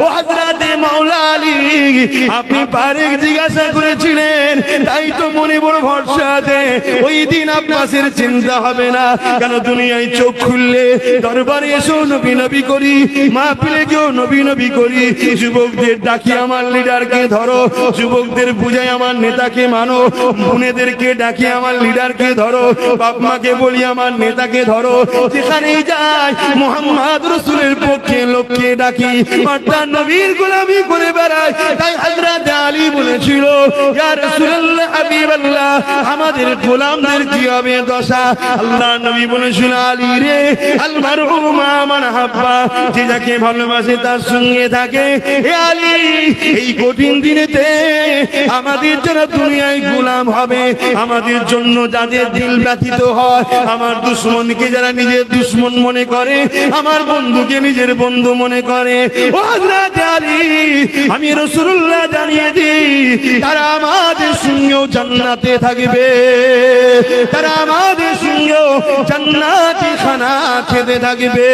ও হাজরাতে মাওলা আলী আপনি পারেক জিজ্ঞাসা করেছিলেন, তাই তো মনে বড় ভরসা আছে ওই দিন আপনাদের চিন্তা হবে না। কেন দুনিয়ায় চোখ খুললে দরবারে এসো নবী নবী করি মা পিলে কেউ নবী নবী করি। যুবকদের ডাকি আমার লিডারকে ধরো, যুবকদের বুঝাই আমার নেতাকে মানো, বোনেদেরকে ডাকি আমার লিডারকে ধরো, বাপ মাকে বলি আমার নেতাকে ধরো। যেখানেই যাই, মোহাম্মদ রসুলের পক্ষে লোককে ডাকি নবীর গোলামি করে বেড়ায় حضرت আলী বলেছিল আমাদের গোলামদের কি হবে দশা? আল্লাহ নবী বলেছিল, আলী রে আল মারহুমা মান হাব্বা, যে যাকে ভালোবাসে তার সঙ্গে থাকে। হে আলী, এই কঠিন দিনেতে আমাদের যারা দুনিয়ায় গোলাম হবে, আমাদের জন্য যাদের দিল ব্যথিত হয়, আমার দুশ্মনকে যারা নিজের দুশ্মন মনে করে, আমার বন্ধুকে নিজের বন্ধু মনে করে। আমি রাসূলুল্লাহ জানিয়ে দিই তারা আমাদের সঙ্গেও জান্নাতে থাকবে। তারা আমাদের সঙ্গেও জান্নাতি খানা খেতে থাকবে।